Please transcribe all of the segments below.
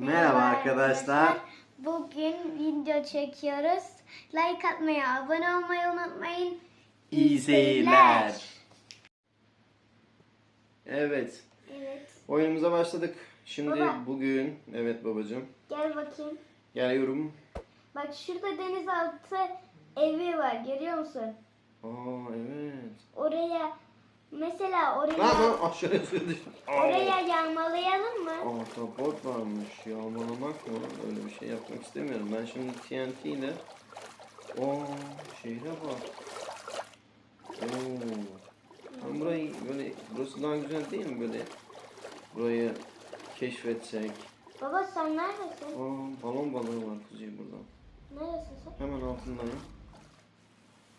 Merhaba arkadaşlar. Bugün video çekiyoruz. Like atmayı, abone olmayı unutmayın. İyi seyirler. Evet. Evet. Oyunumuza başladık. Şimdi Baba. bugün evet babacığım. Gel bakayım. Geliyorum. Bak şurada denizaltı evi var. Görüyor musun? Aa evet. Oraya mesela oraya Lan lan düştüm. Aa. oraya yağmalayalım mı? Support varmış. Yağmalamak mı? Öyle bir şey yapmak istemiyorum. Ben şimdi TNT ile Oo şehre bak. Oo. Ben burayı böyle burası daha güzel değil mi böyle burayı keşfetsek. Baba sen neredesin? Aa balon balığı var kuzey burada. Neredesin sen? Hemen altındayım.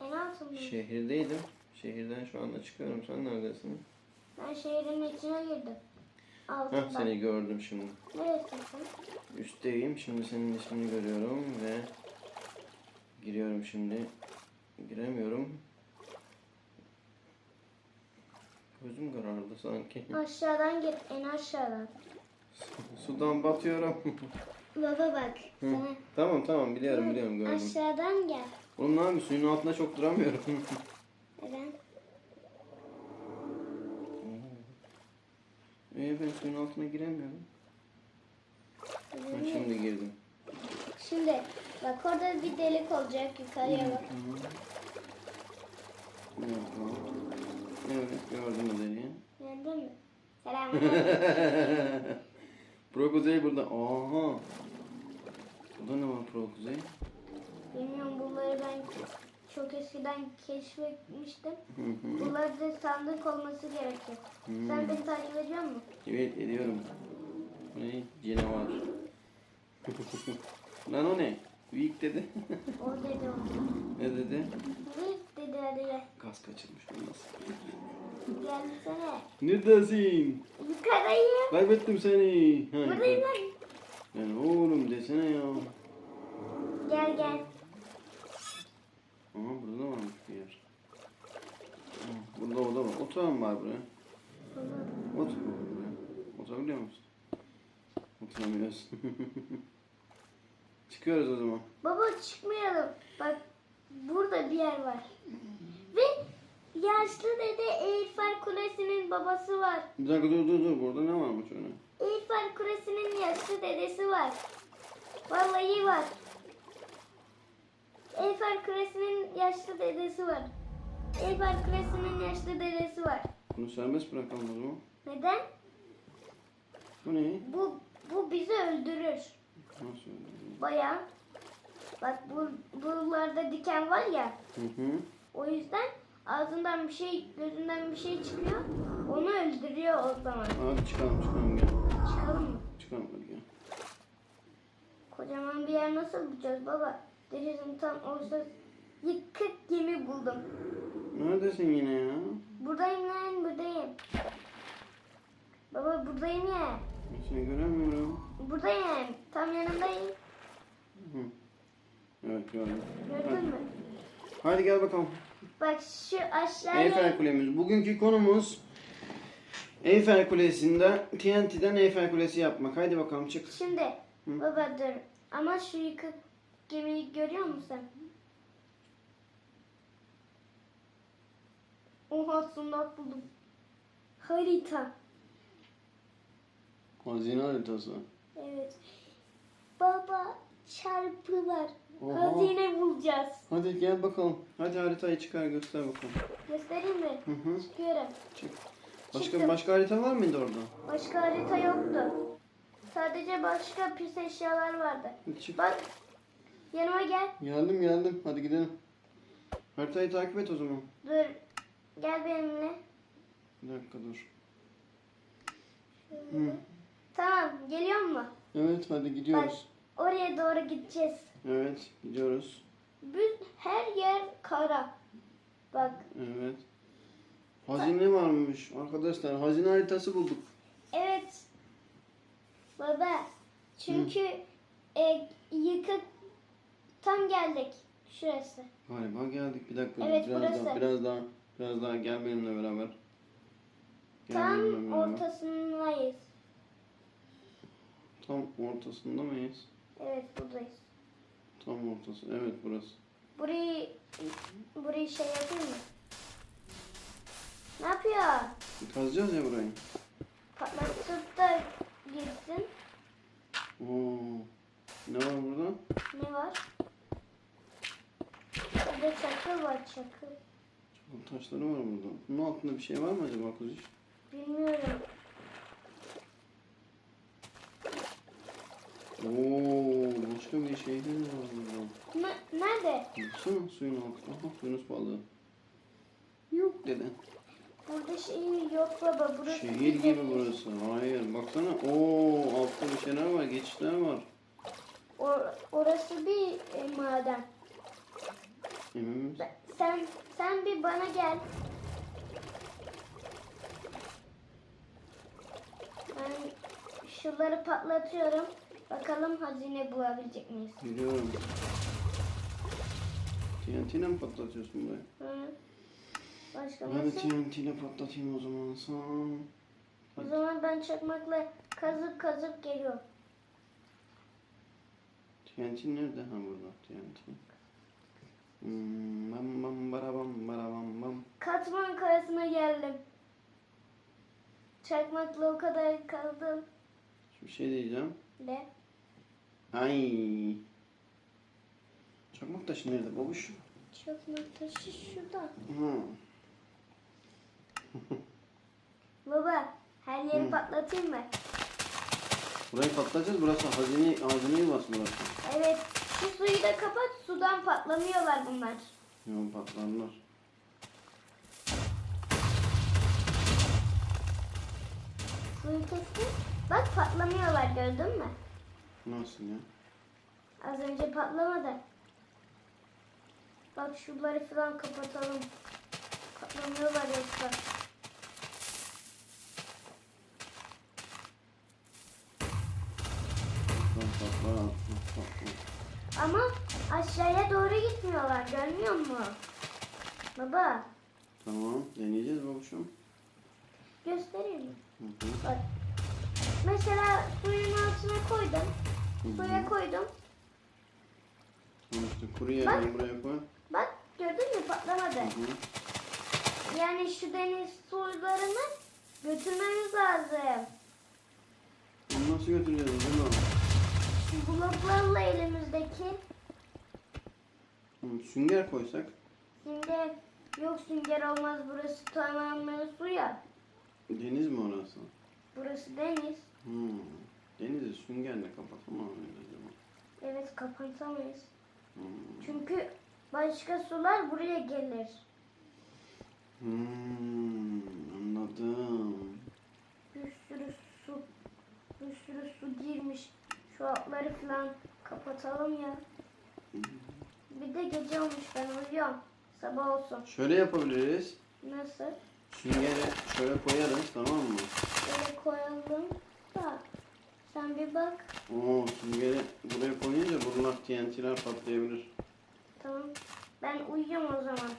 En altındayım. Şehirdeydim. Şehirden şu anda çıkıyorum. Sen neredesin? Ben şehrin içine girdim. Heh, Altından. seni gördüm şimdi. Neredesin? Üstteyim. Şimdi senin ismini görüyorum ve giriyorum şimdi. Giremiyorum. Gözüm karardı sanki. Aşağıdan gir. En aşağıdan. Sudan batıyorum. Baba bak. Hı. Sana tamam tamam biliyorum biliyorum gördüm. Aşağıdan gel. Oğlum ne yapayım suyun altında çok duramıyorum. Neden? Ee ben suyun altına giremiyorum. Ha, Şimdi. girdim. Şimdi bak orada bir delik olacak yukarıya bak. Evet, evet gördüm o deliği. Beğendin mi? Selamünaleyküm. Pro Kuzey burada. Aha. Burada ne var Pro Kuzey? Bilmiyorum bunları ben çok eskiden keşfetmiştim. Hı hı. Bunlarda sandık olması gerekiyor. Hmm. Sen beni takip ediyor musun? evet ediyorum. Bu ne? Canavar. Lan o ne? Weak dedi. O dedi o. ne dedi? Ne dedi hadi. Gaz kaçırmış olmaz. Gelsene. Neredesin? Yukarıdayım. Kaybettim seni. Ha, Buradayım lan. Lan oğlum desene ya. Gel gel. Aha burada da varmış bir yer. Ha, Burada oda var. Oturan var buraya. Otur buraya. Oturabiliyor musun? Oturamıyorsun. Çıkıyoruz o zaman. Baba çıkmayalım. Bak burada bir yer var. Ve yaşlı dede Eyfel Kulesi'nin babası var. Bir dakika dur dur dur. Burada ne varmış öyle? Eyfel Kulesi'nin yaşlı dedesi var. Vallahi var. Eyfel Kulesi'nin yaşlı dedesi var. Eyfel Kulesi'nin yaşlı dedesi var. Bunu serbest bırakalım o zaman. Neden? Bu ne? Bu bu bizi öldürür. Nasıl öyle? Bayağı. Bak bu buralarda diken var ya. Hı hı. O yüzden ağzından bir şey, gözünden bir şey çıkıyor. Onu öldürüyor o zaman. Hadi çıkalım çıkalım gel. Çıkalım mı? Çıkalım hadi gel. Kocaman bir yer nasıl bulacağız baba? Denizin tam orta yıkık gemi buldum. Neredesin yine ya? Buradayım lan buradayım. Baba buradayım ya. Ben Seni göremiyorum. Buradayım. Tam yanındayım. Hı. Evet gördüm. Gördün Hadi. mü? Hadi gel bakalım. Bak şu aşağıya. Eyfel Kulemiz. Bugünkü konumuz Eyfel Kulesi'nde TNT'den Eyfel Kulesi yapmak. Haydi bakalım çık. Şimdi baba dur. Ama şu yıkık gemiyi görüyor musun? Oha sundak buldum. Harita. Hazine haritası. Evet. Baba çarpı var. Oha. Hazine bulacağız. Hadi gel bakalım. Hadi haritayı çıkar göster bakalım. Göstereyim mi? Hı hı. Çıkıyorum. Çık. Başka Çıktım. başka harita var mıydı orada? Başka harita yoktu. Sadece başka pis eşyalar vardı. Çık. Bak yanıma gel. Geldim geldim. Hadi gidelim. Haritayı takip et o zaman. Dur. Gel benimle. Bir dakika dur. Hı. Tamam geliyor mu? Evet hadi Bak gidiyoruz. oraya doğru gideceğiz. Evet gidiyoruz. Biz, her yer kara. Bak Evet. Hazine varmış arkadaşlar. Hazine haritası bulduk. evet. Baba çünkü e, yıkık tam geldik. Şurası. Galiba geldik. Bir dakika. Evet, biraz burası. daha, biraz daha, biraz daha gel benimle beraber. Gel Tam benimle beraber. ortasındayız. Tam ortasında mıyız? Evet buradayız. Tam ortası. Evet burası. Burayı burayı şey yapayım mı? Ne yapıyor? Kazacağız ya burayı. Patlatıp da girsin. Oo. Ne var burada? Ne var? Burada çakıl var çakıl. Çakıl taşları var burada. Bunun altında bir şey var mı acaba kuzuş? Bilmiyorum. Oo, başka bir şey de var burada. Ne, nerede? Baksana suyun altında. Aha Yunus balığı. Yok dede. Burada şey yok baba. Burası Şehir gibi deniz. burası. Hayır baksana. Oo altta bir şeyler var. Geçişler var. Or- orası bir e, maden. Ben- Sen sen bir bana gel. Ben şunları patlatıyorum. Bakalım hazine bulabilecek miyiz? Biliyorum. TNT ile mi patlatıyorsun burayı? Hı. Başka Ben nasıl? TNT ile patlatayım o zaman. Sen. O zaman ben çakmakla kazıp kazıp geliyorum. TNT nerede? Ha burada TNT. Katman karasına geldim. Çakmakla o kadar kaldım. Bir şey diyeceğim. Ne? Ay. Çakmak taşı nerede babuş? Çakmak taşı şurada. Ha. Baba her yeri Hı. patlatayım mı? Burayı patlatacağız. Burası hazine, hazine yuvası burası. Evet. Şu suyu da kapat. Sudan patlamıyorlar bunlar. Yok patlarlar. Suyu kestim. Bak patlamıyorlar gördün mü? Nasıl ya? Az önce patlamadı. Bak şunları falan kapatalım. Patlamıyorlar yoksa. Patlar patlar patlar. Ama aşağıya doğru gitmiyorlar. Görmüyor musun? Baba Tamam deneyeceğiz babuşum. göstereyim mi? Hı hı. Bak. Mesela suyun altına koydum. Hı hı. Suya koydum. İşte kuru yerini buraya koy. Bak gördün mü patlamadı. Hı hı. Yani şu deniz sularını götürmemiz lazım. Bunu nasıl götüreceğiz o zaman? Bloklarla elimizdeki. Hı, Sünger koysak. Sünger yok sünger olmaz burası tamamen su ya. Deniz mi orası? Burası deniz. Hı. Denizi süngerle kapatamam öyle acaba. Evet kapatamayız. Hı. Çünkü başka sular buraya gelir. Hmm, anladım. Bir sürü su bir sürü su girmiş. Şu altları falan kapatalım ya. Bir de gece olmuş ben uyuyorum. Sabah olsun. Şöyle yapabiliriz. Nasıl? Süngeri şöyle koyarız tamam mı? Böyle koyalım da sen bir bak. Oo süngeri buraya koyunca bunlar TNT'ler patlayabilir. Tamam. Ben uyuyorum o zaman.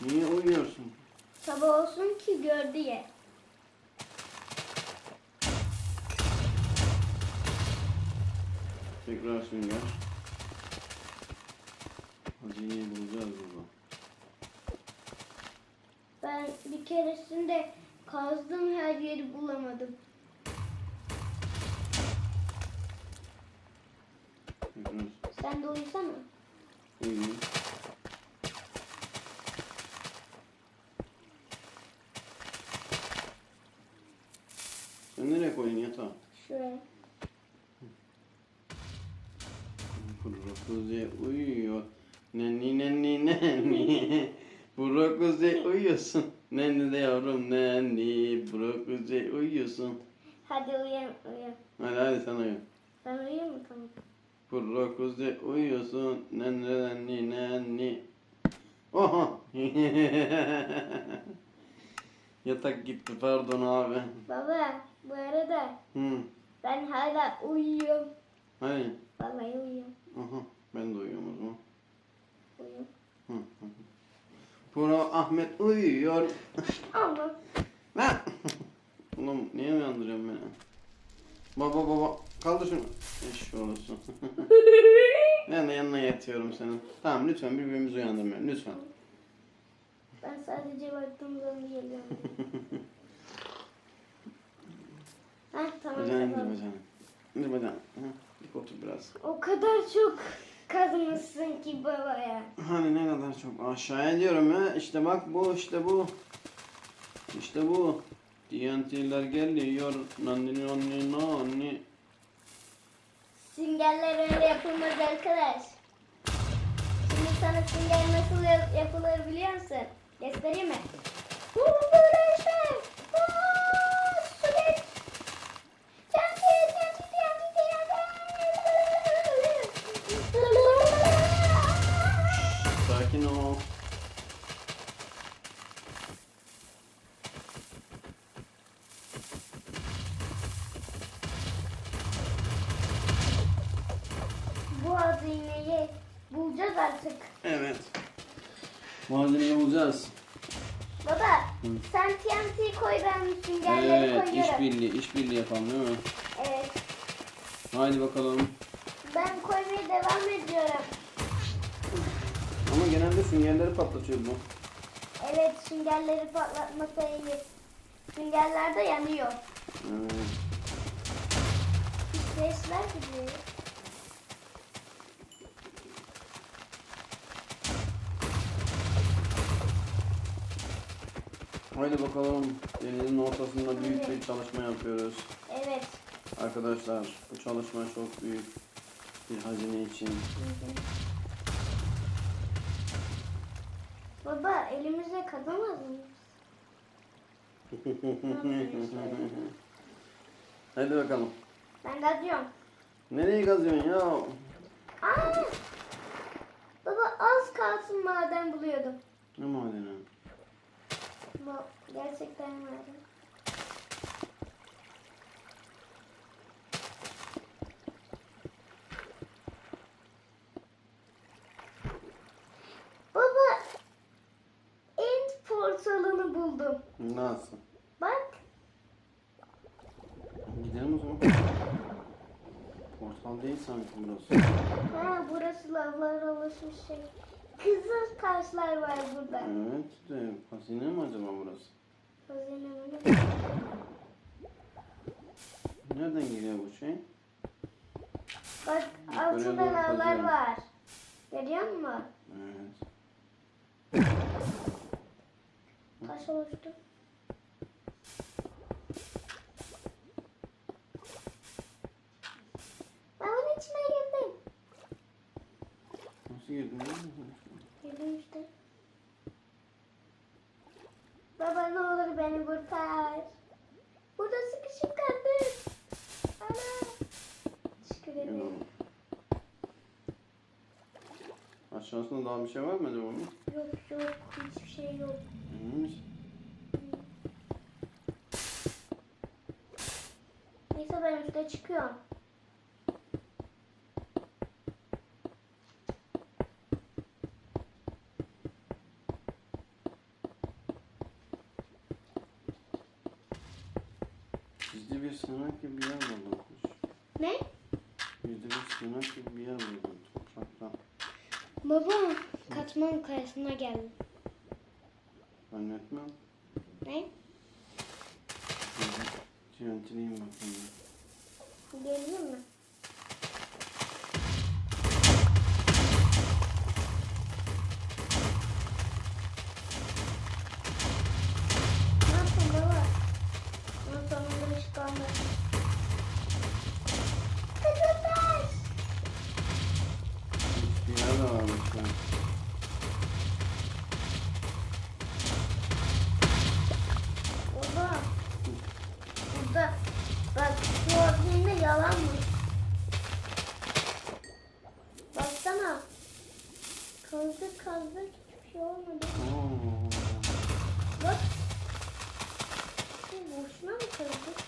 Niye uyuyorsun? Sabah olsun ki gör diye. Tekrar sünger. Hazineyi bulacağız burada. Ben bir keresinde kazdım her yeri bulamadım. Tekrar Sen de uyusana. uyuyayım. Sen nereye koyun yatağı? Şuraya. Kurukuze uyuyor. Nenni nenni nenni. Kurukuze uyuyorsun. Nenni de yavrum nenni. Kurukuze uyuyorsun. Hadi uyan uyan. Hadi hadi sen uyu. Ben uyuyayım mı tamam? Kurukuze uyuyorsun. Nenni nenni nenni. Oha. Yatak gitti pardon abi. Baba bu arada Hı. ben hala uyuyorum. Hani. Vallahi uyuyorum. Aha. Ben de uyuyorum o zaman. Uyuyorum. Hı, hı. Pro Ahmet uyuyor. Ama Lan! Oğlum niye uyandırıyorsun beni? Baba baba Kaldır şunu. Eş olsun. ben de yanına yatıyorum senin. Tamam lütfen birbirimizi uyandırmayalım lütfen. Ben sadece baktığım zaman geliyorum. Heh tamam Bacağını indir bacağını. İndir bacağını. Hı, Dik otur biraz. O kadar çok kazmışsın ki babaya. Hani ne kadar çok aşağıya diyorum ya. İşte bak bu işte bu. İşte bu. TNT'ler geliyor. Nani nani nani. Süngerler öyle yapılmaz arkadaş. Şimdi sana sünger nasıl ya- yapılır biliyor musun? Göstereyim mi? Bulacağız artık. Evet. Malzemeyi bulacağız. Baba sen TNT koy ben süngerleri Evet, koyuyorum. işbirliği, işbirliği yapalım değil mi? Evet. Haydi bakalım. Ben koymaya devam ediyorum. Ama genelde süngerleri patlatıyor bu. Evet süngerleri patlatmasa iyi. Süngerler de yanıyor. Evet. Sesler gidiyor. Haydi bakalım. Denizin ortasında büyük bir çalışma yapıyoruz. Evet. Arkadaşlar bu çalışma çok büyük bir hazine için. Baba elimize kazamaz mıyız? Haydi bakalım. Ben kazıyorum. Nereye kazıyorsun ya? Aa! Baba az kalsın maden buluyordum. Ne madeni? Ama gerçekten maden. Baba end portalını buldum. Nasıl? Bak Gidelim o zaman. Portal değil sanki burası. ha burası lavlar oluşmuş şey. Kızıl taşlar var burada. Evet de hazine mi acaba burası? Hazine mi? Nereden geliyor bu şey? Bak altında kazıyorum. var. Görüyor musun? Evet. Taş oluştu. Ben onun içine girdim. Nasıl girdin? Girdim işte. Baba ne olur beni kurtar. Burada sıkışıp kaldım. Ana. Teşekkür ederim. Aşağısında daha bir şey var mı acaba? Yok yok hiçbir şey yok. Emin misin? Neyse ben üstte çıkıyorum. Bizde bir sığınak gibi bir yer buldum. Ne? Bir sığınak gibi bir yer buldum. Topraktan. Baba katman kayasına geldim. Zannetmem. Ne? Tiyantileyim bakayım. Geliyor mu? Ne yaptın baba? Ama sonunda ışık aldı. Kızıltaş! Hiçbir yer de varmış ya. Baba. Burada. Bak şu hazine yalanmış. Baksana. Kazdık kazdık hiçbir şey olmadı. Oo. Bak. Şey, boşuna mı kazdık?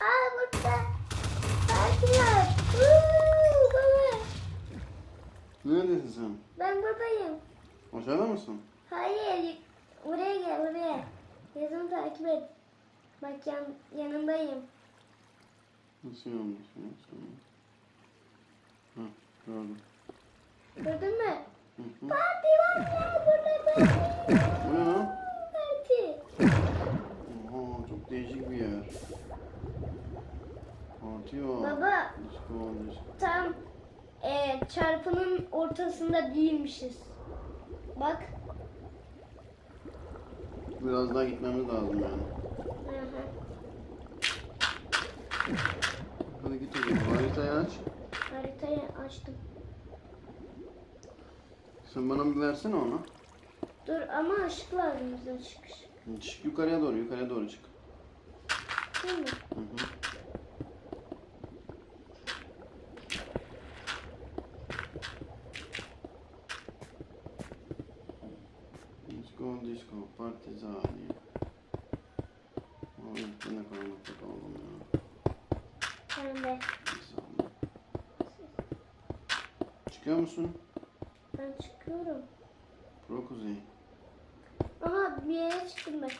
Aa burada. Sakin ol. Uuu, baba. Neredesin sen? Ben buradayım. Aşağıda mısın? Hayır. Buraya gel buraya. Yazımı takip et. Bak yan, yanındayım. Nasıl yanlış? Nasıl? Hı, gördüm. Gördün mü? Hı hı. Parti var ya burada parti. Bu ne lan? Parti. Oha çok değişik bir yer. Parti var. Baba Disco, disco. tam çarpının ortasında değilmişiz. Bak. Biraz daha gitmemiz lazım yani. Hı hı. Hadi git zaman. Haritayı aç. Haritayı açtım. Sen bana bir versene onu. Dur ama ışık lazım bize ışık. Çık yukarıya doğru, yukarıya doğru çık. Değil mi? Hı hı. Disco, partizani. Ay, yine karanlıkta kaldım ya. Ben de. Çıkıyor musun? Ben çıkıyorum. Pro Kuzey. Aha bir yere çıktım ben.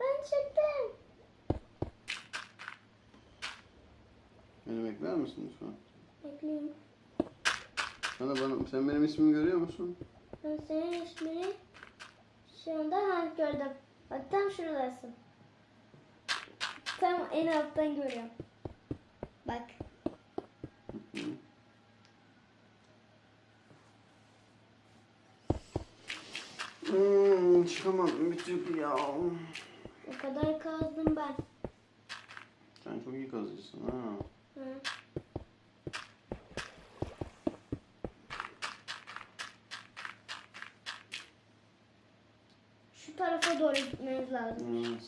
Ben çıktım. Beni bekler misin lütfen? Bekliyorum. Sana bana, sen benim ismimi görüyor musun? Ben senin ismini şu anda ha, gördüm. Bak tam şuradasın. Tam en alttan görüyorum. Bak. Hmm, çıkamadım bir türlü ya. O kadar kazdım ben. Sen çok iyi kazıcısın ha. Hı. Şu tarafa doğru gitmeniz lazım. Hmm.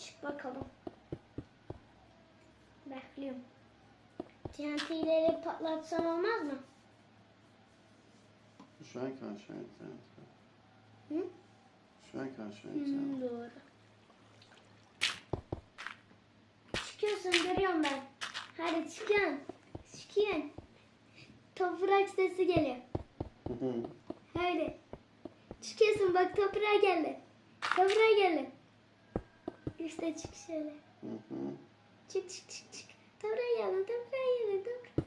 Çık bakalım. Bekliyorum. TNT'leri patlatsan olmaz mı? Şu an karşı internet. Hı? Şu an karşı Hmm, internet. doğru. Çıkıyorsun görüyorum ben. Hadi çıkın. Çıkın. Toprak sesi geliyor. Hadi. Çıkıyorsun bak toprağa geldi. Toprağa geldi. İşte çık şöyle. Hı hı. Çık çık çık çık. Toprağa geldi toprağa geldi toprağa.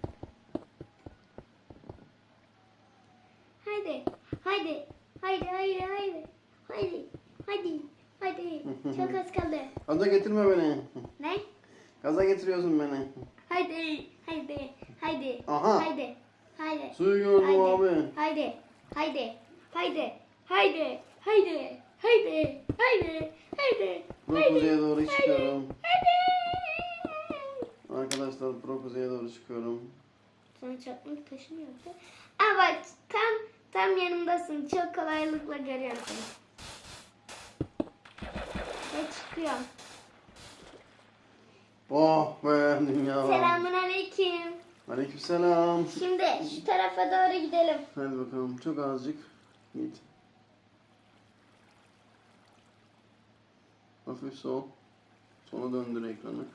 Haydi. Haydi. Haydi haydi haydi. Haydi. Haydi. Haydi. Çok az kaldı. Gaza getirme beni. Ne? Gaza getiriyorsun beni. Haydi. Haydi. Haydi. Aha. Haydi. Haydi. Suyu gördüm Haydi. abi. Haydi. Haydi. Haydi. Haydi. Haydi. Haydi. Haydi. Haydi. Haydi. Kuzey'e doğru Haydi. çıkıyorum. Haydi. Arkadaşlar Pro Kuzey'e doğru çıkıyorum. Sen çakmak taşımıyorsun. Aa bak tam tam yanımdasın. Çok kolaylıkla görüyorum. Ve çıkıyorum. Oh be dünya. Selamun aleyküm. Aleykümselam. Şimdi şu tarafa doğru gidelim. Hadi bakalım çok azıcık git. Hafif sol. Sola döndür ekranı.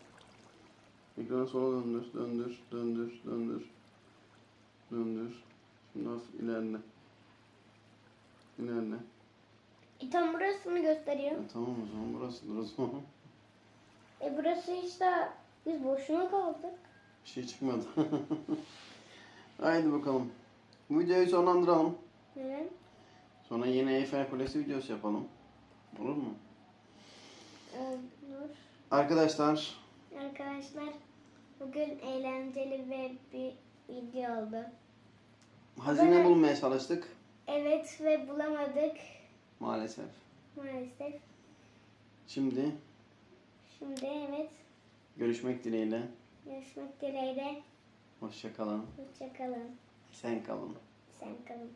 Ekranı sola döndür, döndür, döndür, döndür. Döndür. Şimdi hafif ilerle. İlerle. E, tam burasını gösteriyor. Ya, tamam o zaman burasıdır o zaman. E burası işte biz boşuna kaldık. Bir şey çıkmadı. Haydi bakalım. Bu videoyu sonlandıralım. Evet. Sonra yine Eyfel Kulesi videosu yapalım. Olur mu? Olur. Arkadaşlar Arkadaşlar bugün eğlenceli ve bir video oldu. hazine Evet. bulmaya çalıştık. Evet ve bulamadık Maalesef. maalesef. Şimdi Şimdi evet görüşmek dileğiyle. görüşmek dileğiyle. Hoşça kalın. Hoşçakalın. Sen kalın. Sen kalın.